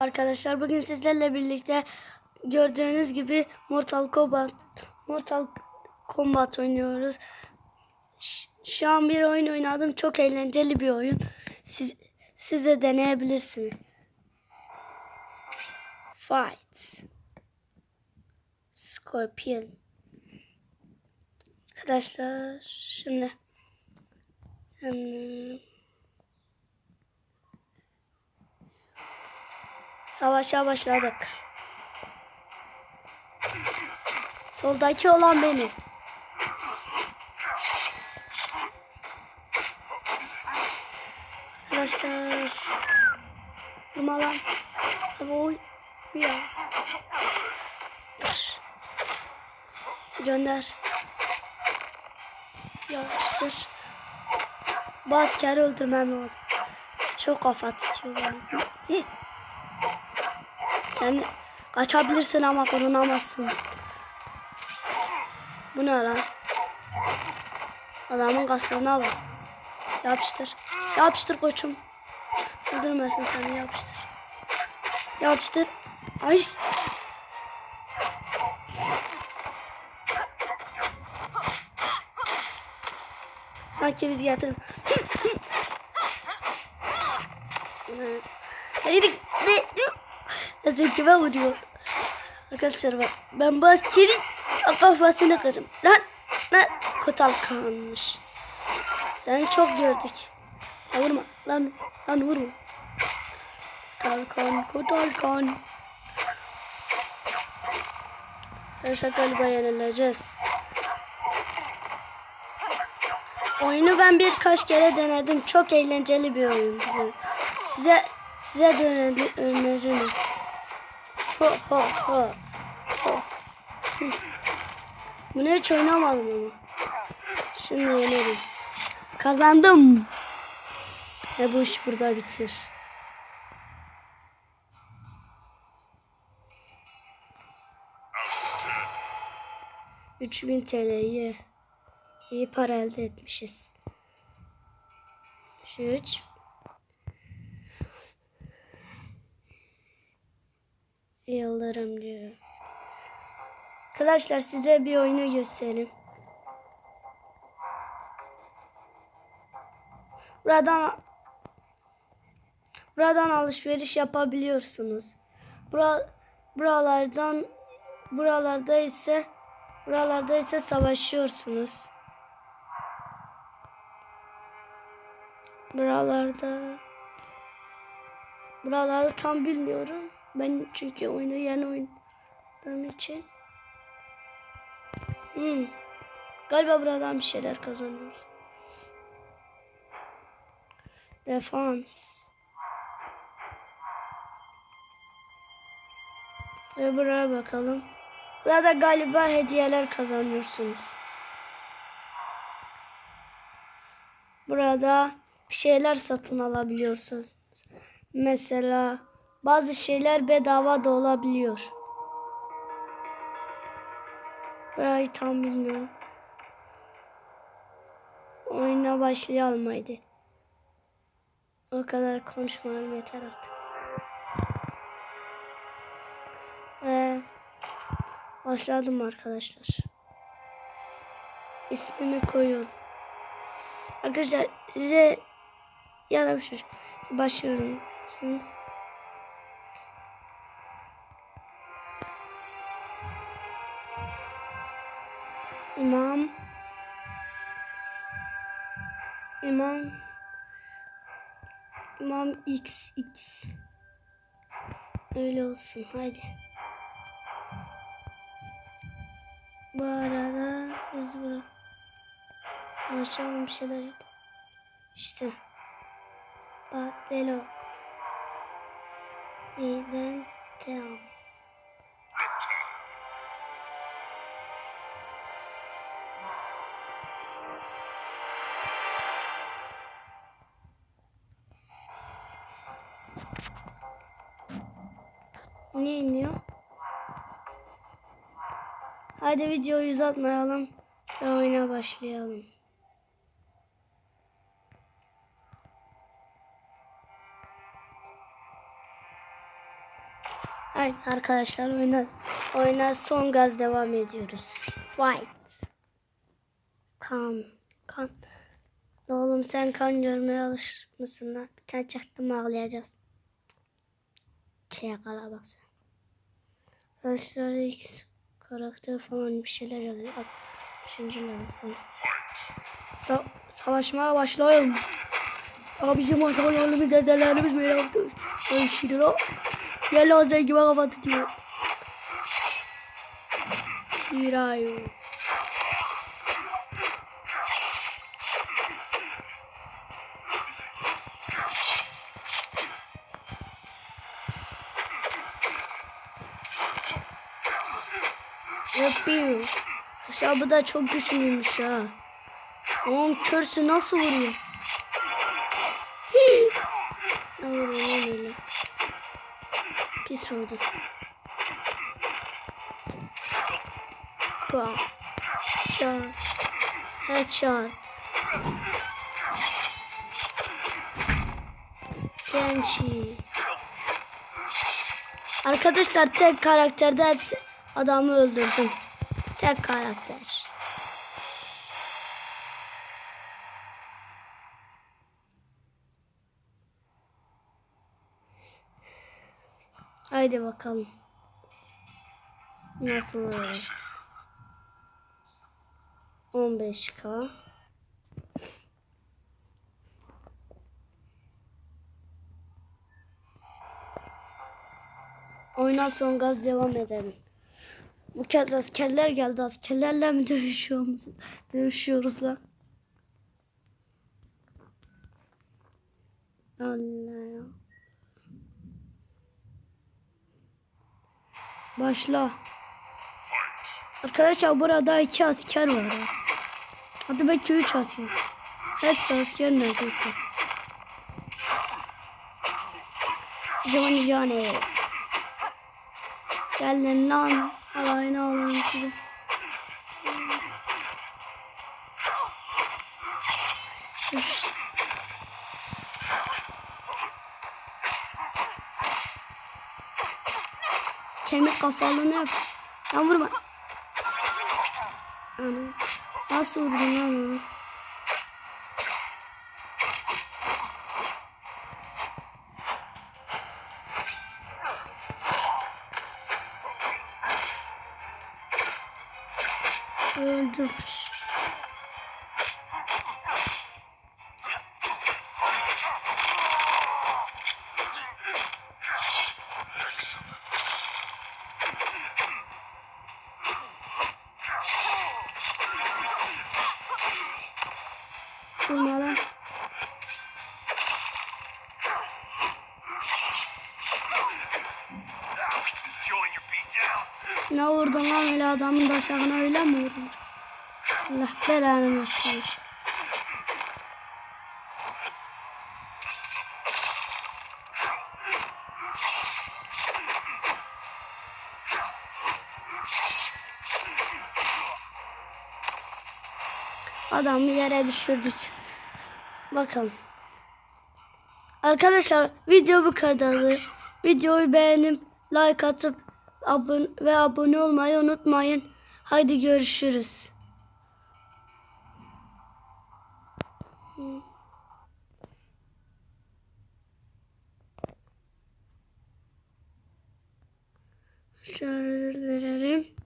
Arkadaşlar bugün sizlerle birlikte gördüğünüz gibi Mortal Kombat Mortal Kombat oynuyoruz. Ş- Şu an bir oyun oynadım. Çok eğlenceli bir oyun. Siz, siz de deneyebilirsiniz. Fight. Scorpion. Arkadaşlar şimdi Hmm. Savaşa başladık. Soldaki olan benim. Arkadaşlar. Vurma lan. Oy. Ya. Gönder. Yapıştır. Bazı kere öldürmem lazım. Çok kafa tutuyor bana. Sen kaçabilirsin ama korunamazsın. Bu ne lan? Adamın kaslarına bak. Yapıştır. Yapıştır koçum. Öldürmesin seni yapıştır. Yapıştır. Ay. Sanki biz getirin. Hayır. Ne? Sen kime vuruyor? Arkadaşlar bak. Ben bu askerin kafasını kırım. Lan. Lan. Kotal kanmış. Seni çok gördük. Ya vurma. Lan. Lan vurma. Kotal kan. Kotal kan. Arkadaşlar galiba yenileceğiz. Oyunu ben birkaç kere denedim. Çok eğlenceli bir oyun. Size size de öneri- öneririm. Ho ho. ho. Hı. Bunu hiç oynamadım ama. Şimdi yenerim. Kazandım. Ve bu iş burada bitir. Üç bin TL'yi iyi para elde etmişiz. Şu üç. Yıldırım diyor. Arkadaşlar size bir oyunu göstereyim. Buradan buradan alışveriş yapabiliyorsunuz. Bura, buralardan buralarda ise buralarda ise savaşıyorsunuz. Buralarda buralarda tam bilmiyorum. Ben çünkü oyunu yeni oynadığım için. Hmm. Galiba buradan bir şeyler kazanıyoruz. Defans. Ve buraya bakalım. Burada galiba hediyeler kazanıyorsunuz. Burada bir şeyler satın alabiliyorsunuz. Mesela bazı şeyler bedava da olabiliyor. Burayı tam bilmiyorum. Oyuna başlayalım haydi. O kadar konuşmayalım yeter artık. Ve başladım arkadaşlar. İsmimi koyuyorum. Arkadaşlar size ya da bir şey. Başlıyorum. İsmim. İmam. İmam. İmam XX Öyle olsun haydi. Bu arada biz burada savaşalım bir şeyler yap. İşte. Batelo Neden Team Ne iniyor? Hadi videoyu uzatmayalım ve oyuna başlayalım. Evet arkadaşlar oyuna oyuna son gaz devam ediyoruz. Fight. Kan. Kan. Oğlum sen kan görmeye alışmışsın lan. Bir tane çaktım ağlayacağız. Şeye kala bak sen. Arkadaşlar karakter falan bir şeyler oluyor. Bak. Üçüncü falan. Sa- savaşmaya başlayalım. Abicim atalarımız dedelerimiz böyle yaptı. Şeyler o. Gel o zengin kafa tutuyor. Şirayo. Yapıyor. Aşağı bu da çok güçlüymüş ha. Oğlum körsü nasıl vuruyor? Vuruyor öyle? Pis vurdu. Bam. Shot. Headshot. Genshi. Arkadaşlar tek karakterde hepsi adamı öldürdüm. Tek karakter. Haydi bakalım. Nasıl oluruz? 15k. Oyuna son gaz devam edelim. Bu kez askerler geldi. Askerlerle mi dövüşüyoruz? Dövüşüyoruz lan. Allah ya. Başla. Arkadaşlar burada iki asker var. ha. Hadi belki üç asker. Hepsi asker neredeyse. Johnny Johnny. Gelin lan. Alayını alın size. Kemik kafalı ne yap? Lan vurma. Nasıl vurdun lan onu? Öldürmüş. Beatdown? Ne vurdun lan öyle adamın taşağına öyle mi vurdun? Allah belanı versin. Adamı yere düşürdük. Bakalım. Arkadaşlar video bu kadardı. Videoyu beğenip like atıp abone ve abone olmayı unutmayın. Haydi görüşürüz. Şöyle dilerim.